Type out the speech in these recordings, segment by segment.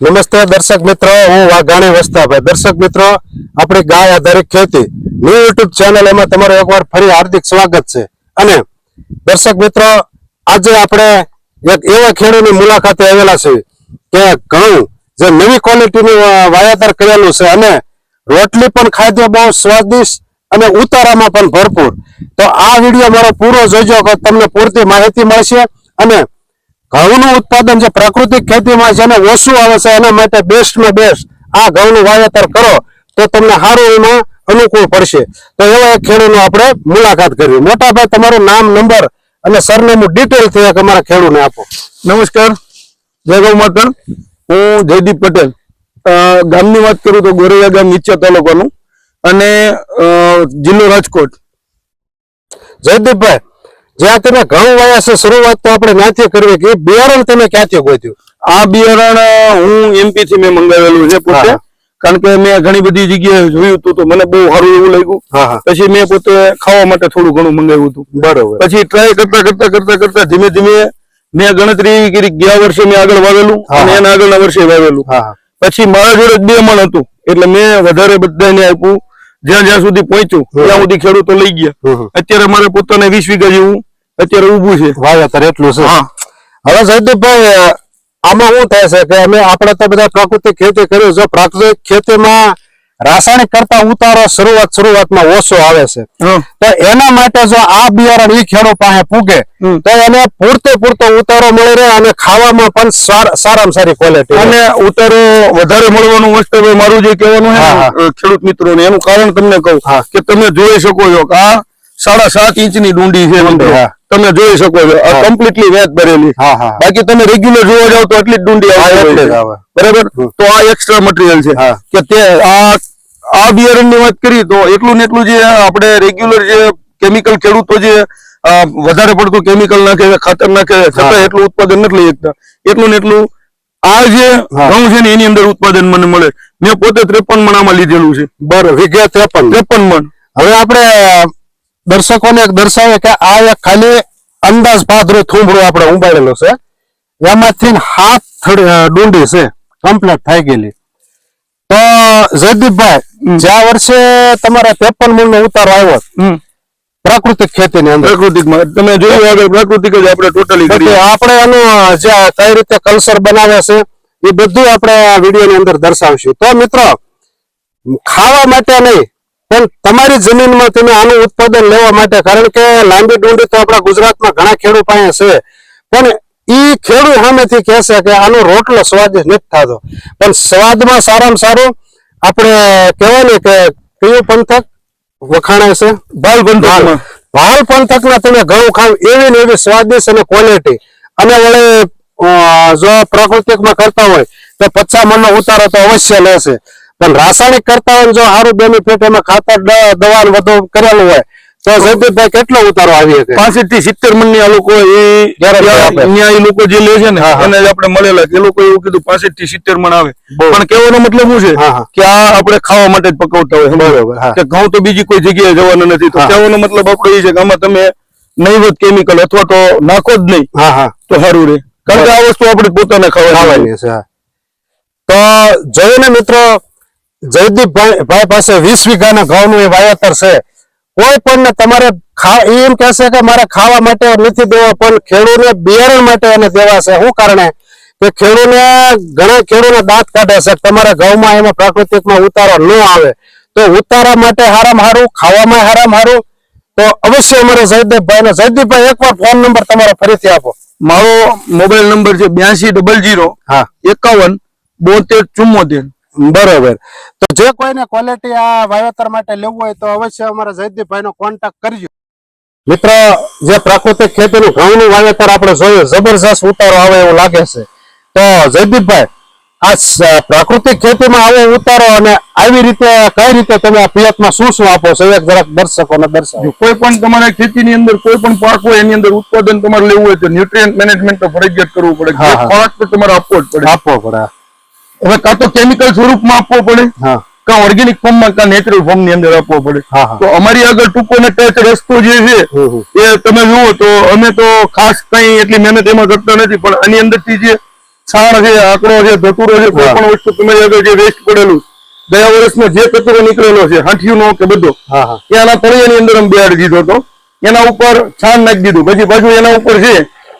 નમસ્તે દર્શક મિત્રો, હું વાઘાણી વસ્તાભાઈ. દર્શક મિત્રો, આપણી ગાય આધારિત ખેતી ન્યૂ યુટ્યુબ ચેનલ એમાં તમારું એકવાર ફરી હાર્દિક સ્વાગત છે. અને દર્શક મિત્રો, આજે આપણે એક એવા ખેડૂતની મુલાકાતે આવેલા છે કે ઘઉં જે નવી ક્વોલિટીનું વાવેતર કરેલું છે અને રોટલી પણ ખાદ્ય બહુ સ્વાદિષ્ટ અને ઉતારામાં પણ ભરપૂર. તો આ વીડિયો મારો પૂરો જોજો કે તમને પૂરતી માહિતી મળશે અને ઘઉંનું ઉત્પાદન જે પ્રાકૃતિક ખેતીમાં છે એને ઓછું આવે છે એના માટે બેસ્ટમાં બેસ્ટ આ ઘઉંનું વાવેતર કરો તો તમને સારું એમાં અનુકૂળ પડશે. તો એવા એક ખેડૂતનો આપણે મુલાકાત કરવી. મોટાભાઈ તમારું નામ નંબર અને સરનામું ડિટેલથી એક અમારા ખેડૂતને આપો. નમસ્કાર. જય ગૌ માતા હું જયદીપ પટેલ. ગામની વાત કરું તો ગોરૈયા ગામ નીચે તાલુકાનું અને જિલ્લો રાજકોટ. જયદીપભાઈ જ્યાં તમે ઘઉં વાયા છે શરૂઆત તો આપણે ત્યાંથી કરવી કે બિયારણ તમે ક્યાંથી ગોત્યું? આ બિયારણ હું એમપી થી મેં મંગાવેલું છે પોતે. કારણ કે મેં ઘણી બધી જગ્યાએ જોયું હતું તો મને બહુ સારું એવું લાગ્યું. પછી મેં પોતે ખાવા માટે થોડું ઘણું મંગાવ્યું હતું. બરોબર. પછી ટ્રાય કરતા કરતા કરતા કરતા ધીમે ધીમે મેં ગણતરી એવી કરી ગયા વર્ષે મેં આગળ વાવેલું અને એના આગળના વર્ષે વાવેલું. પછી મારા જોડે બે મણ હતું. એટલે મેં વધારે બધાને આપ્યું. જ્યાં જ્યાં સુધી પહોંચ્યું ત્યાં સુધી ખેડૂતો લઈ ગયા. અત્યારે મારે પોતાને વીસ વીઘા જેવું અત્યારે ઊભું છે. વાવેતર એટલું છે. હા. હવે જયદીપભાઈ આમાં શું થાય છે કે અમે આપણે તો બધા પ્રાકૃતિક ખેતી કર્યું છે પ્રાકૃતિક ખેતીમાં રાસાયણિક કરતા ઉતારો શરૂઆત શરૂઆતમાં ઓછો આવે છે. તો એના માટે જો આ બિયારણ ઈ ખેડો પાસે પૂગે તો એને પૂરતો પૂરતો ઉતારો મળી રહે અને ખાવામાં પણ સાર- સારામાં સારી ક્વોલિટી અને ઉતારો વધારે મળવાનું વસ્તુ મારું જે કહેવાનું છે ખેડૂત મિત્રોને એનું કારણ તમને કહું. કે તમે જોઈ શકો છો કે આ સાડા સાત ઇંચની ડુંડી છે મિત્રો. તમે જોઈ શકો છો. કમ્પ્લીટલી વેચ ભરેલી. હા હા. બાકી તમે રેગ્યુલર જોવા જાવ તો એટલી જ ડુંડી આવે. બરાબર? તો આ એક્સ્ટ્રા મટીરિયલ છે. હા. કે તે આ આ બિયારણની વાત કરી તો એટલું ને એટલું જે આપણે રેગ્યુલર જે કેમિકલ ખેડૂતો જે વધારે પડતું કેમિકલ નાખે ખાતર નાખે છતાં એટલું ઉત્પાદન નથી લઈ શકતા. એટલું ને એટલું આ જે. ઘઉં છે ને એની અંદર ઉત્પાદન મને મળે. મેં પોતે ત્રેપન મણામાં લીધેલું છે. બરાબર. વિઘે ત્રેપન. ત્રેપન મણ. હવે આપણે દર્શકોને એક દર્શાવે કે આ એક ખાલી અંદાજ પાદરું થુંભરું આપણે ઉંબાડેલો છે. એમાંથી હાથ ડુંડી છે કમ્પ્લીટ થઈ ગયેલી. તો જયદીપભાઈ જ્યાં વર્ષે તમારે પેપર મૂળ નો ઉતારો આવ્યો પ્રાકૃતિક પ્રાકૃતિક ખેતીની અંદર. પ્રાકૃતિકમાં તમે જોયું આગળ પ્રાકૃતિક જ આપણે ટોટલી કરીએ આપણે એનું જે કઈ રીતે કલ્ચર બનાવે છે એ બધું આપણે આ વિડીયોની અંદર દર્શાવશું. તો મિત્રો ખાવા માટે નહીં પણ તમારી જમીનમાં તમે આનું ઉત્પાદન લેવા માટે કારણ કે લાંબી ડુંડી તો આપણા ગુજરાતમાં ઘણા ખેડૂત પાસે છે. પણ ઈ ખેડૂત સામેથી કહેશે કે આનો રોટલો સ્વાદિષ્ટ નથી થતો. પણ સ્વાદમાં સારામાં સારું આપણે કહેવાય ને કે કયું પંથક? વખાણાય છે. ભાલ પંથક ભાલ. પંથકના તમે ઘઉં ખાવ એવી ને એવી સ્વાદિષ્ટ અને ક્વોલિટી અને વળે જો પ્રાકૃતિકમાં કરતા હોય તો પચાસ મણનો ઉતારો તો અવશ્ય લેશે. પણ રાસાયણિક કરતા જો સારું બેનિફિટ એમાં ખાતર દવા વધુ કરેલું હોય તો જયદીપભાઈ કેટલો ઉતારો આવી શકે પાસઠથી સિત્તેર મણની આ લોકો એ લોકો જે લે છે ને. એને આપણે મળેલા એ લોકો એવું કીધું પાસઠથી સિત્તેર મણ આવે. પણ કેવાનો મતલબ શું છે. કે આ આપણે ખાવા માટે જ પકવતા હોય? બરોબર. કે ઘઉં તો બીજી કોઈ જગ્યાએ જવાનું નથી તો. કહેવાનો મતલબ આપણો એ છે કે આમાં તમે નહીવત કેમિકલ અથવા તો નાખો જ નહીં હા હા તો સારું રે કારણ કે આ વસ્તુ આપણે પોતાને ખાવાની ખાવાની છે હા. તો જોયું ને મિત્રો જયદીપભાઈ ભાઈ પાસે વીસ વીઘાના ઘઉંનું એ વાવેતર છે. કોઈ પણ તમારે એમ કહેશે કે મારે ખાવા માટે નથી દેવા પણ ખેડૂતને બિયારણ માટે એને દેવા છે. શું કારણે? કે ખેડૂને ઘણા ખેડૂને દાંત કાઢે છે તમારા ઘઉંમાં એમાં પ્રાકૃતિકમાં ઉતારો ન આવે. તો ઉતારા માટે હારામ હારું ખાવામાં હારામ હારું. તો અવશ્ય અમારે જયદીપભાઈ ને જયદીપભાઈ એકવાર ફોન નંબર તમારો ફરીથી આપો. મારો મોબાઈલ નંબર છે બ્યાસી ડબલ જીરો હા. એકાવન બોતેર ચુમ્મોતેર બરોબર. તો જે કોઈને ક્વોલિટી આ વાવેતર માટે લેવું હોય તો અવશ્ય અમારા જયદીપભાઈ નો કોન્ટેક્ટ કરજો. મિત્ર જે પ્રાકૃતિક ખેતીનું ઘઉંનું વાવેતર આપણે જોયું જબરજસ્ત ઉતારો આવે એવું લાગે છે. તો જયદીપભાઈ આ પ્રાકૃતિક ખેતીમાં આવો ઉતારો અને આવી રીતે કઈ રીતે તમે આ પિયતમાં શું શું આપો છો? એક જરાક દર્શકો ને દર્શાવો કોઈ પણ તમારે ખેતીની અંદર કોઈ પણ પાક હોય એની અંદર ઉત્પાદન તમારે લેવું હોય તો ન્યુટ્રિયન્ટ મેનેજમેન્ટ તો ફરજિયાત કરવું પડે. ખોરાક તો તમારે આપવો જ પડે. આપવો પડે હવે કાં તો કેમિકલ સ્વરૂપમાં આપવો પડે? હા. કાં ઓર્ગેનિક ફોર્મમાં કાં નેચરલ ફોર્મની અંદર આપવો પડે. તો અમારી આગળ ટૂંકો ને ટચ રસ્તો જે છે. એ તમે જુઓ તો અમે તો ખાસ કઈ એટલી મહેનત એમાં કરતા નથી પણ આની અંદરથી જે છાણ છે આંકડો છે ધતુરો છે કોઈ પણ વસ્તુ તમે આગળ જે વેસ્ટ પડેલું ગયા વર્ષમાં જે કચરો નીકળેલો છે હાંઠીનો કે બધો હા હા. એ આના તળિયાની અંદર અમે બેડ દીધો હતો. એના ઉપર છાણ નાખી દીધું. પછી પાછું એના ઉપર છે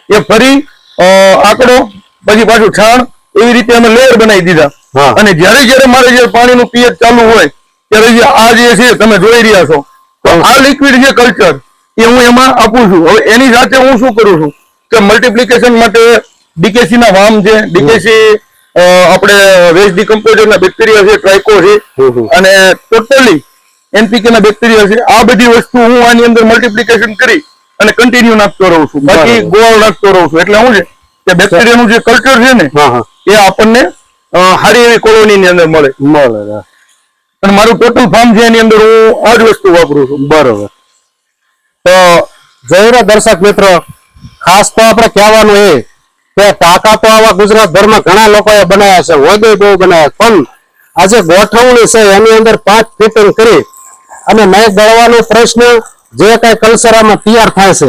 એ ફરી આંકડો પછી પાછું છાણ એવી રીતે અમે લેયર બનાવી દીધા. અને જ્યારે જ્યારે મારે જે પાણીનું પીએચ ચાલુ હોય ત્યારે જે આ જે છે તમે જોઈ રહ્યા છો. તો આ લિક્વિડ જે કલ્ચર એ હું એમાં આપું છું. હવે એની સાથે હું શું કરું છું? કે મલ્ટીપ્લિકેશન માટે ડીકેસી ના વામ છે. ડીકેસી આપણે વેસ્ટ ડિકમ્પોઝર ના બેક્ટેરિયા છે ટ્રાઇકો છે. અને ટોટલી એનપીકે ના બેક્ટેરિયા છે. આ બધી વસ્તુ હું આની અંદર મલ્ટીપ્લિકેશન કરી અને કન્ટિન્યુ નાખતો રહું છું. બાકી ગોળ નાખતો રહું છું. એટલે હું છે કે બેક્ટેરિયાનું જે કલ્ચર છે ને હા હા એ આપણને સારી એવી કોલોની ની અંદર મળે મળે. અને મારું ટોટલ ફાર્મ છે એની અંદર હું આ જ વસ્તુ વાપરું છું બરોબર તો જયરા દર્શક મિત્રો ખાસ તો આપણે કહેવાનું એ કે ટાંકા તો આવા ગુજરાત ભરમાં ઘણા લોકોએ બનાવ્યા છે હોદે બહુ બનાવ્યા. પણ આજે ગોઠવણી છે એની અંદર પાંચ ફિટિંગ કરી અને મેં ગળવાનો પ્રશ્ન જે કઈ કલ્સરામાં તૈયાર થાય છે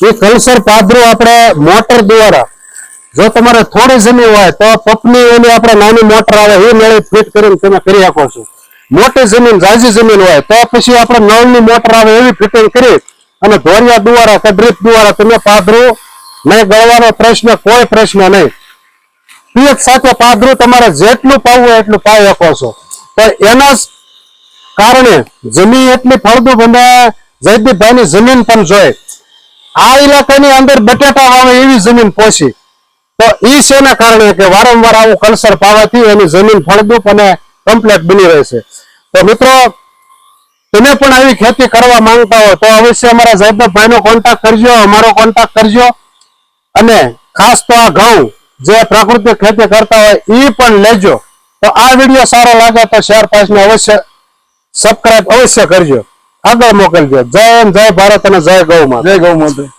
એ કલ્સર પાદરું આપણે મોટર દ્વારા જો તમારે થોડી જમીન હોય તો પપની એની આપણે નાની મોટર આવે એ મેળવી ફિટ કરીને તમે કરી શકો છો. મોટી જમીન, ઝાઝી જમીન હોય તો પછી આપણે નળની મોટર આવે એવી ફિટિંગ કરી અને ધોરિયા દ્વારા કે ડ્રીપ દ્વારા તમે પાદરું નહીં ગળવાનો પ્રશ્ન, કોઈ પ્રશ્ન નહીં. પિયત સાથે પાદરું તમારે જેટલું પાવવું હોય એટલું પાવી શકો છો. તો એના કારણે જમીન એટલી ફળદ્રુપ અને જયદીપભાઈની જમીન પણ જોઈ. આ ઇલાકાની અંદર બટેટા વાવે એવી જમીન પોષી તો ઈ શેના કારણે કે વારંવાર આવું કલ્સર પાવાથી એની જમીન ફળદ્રુપ અને કમ્પ્લેટ બની રહે છે. તો મિત્રો, તમે પણ આવી ખેતી કરવા માંગતા હો તો અવશ્ય અમારા જયદીપભાઈ નો કોન્ટેક્ટ કરજો, અમારો કોન્ટેક્ટ કરજો. અને ખાસ તો આ ઘઉં જે પ્રાકૃતિક ખેતી કરતા હોય એ પણ લેજો. તો આ વીડિયો સારો લાગે તો શેર પાસને અવશ્ય સબસ્ક્રાઇબ અવશ્ય કરજો. આગળ મોકલજો. જય જય ભારત અને જય ગૌ જય ગૌ માતા.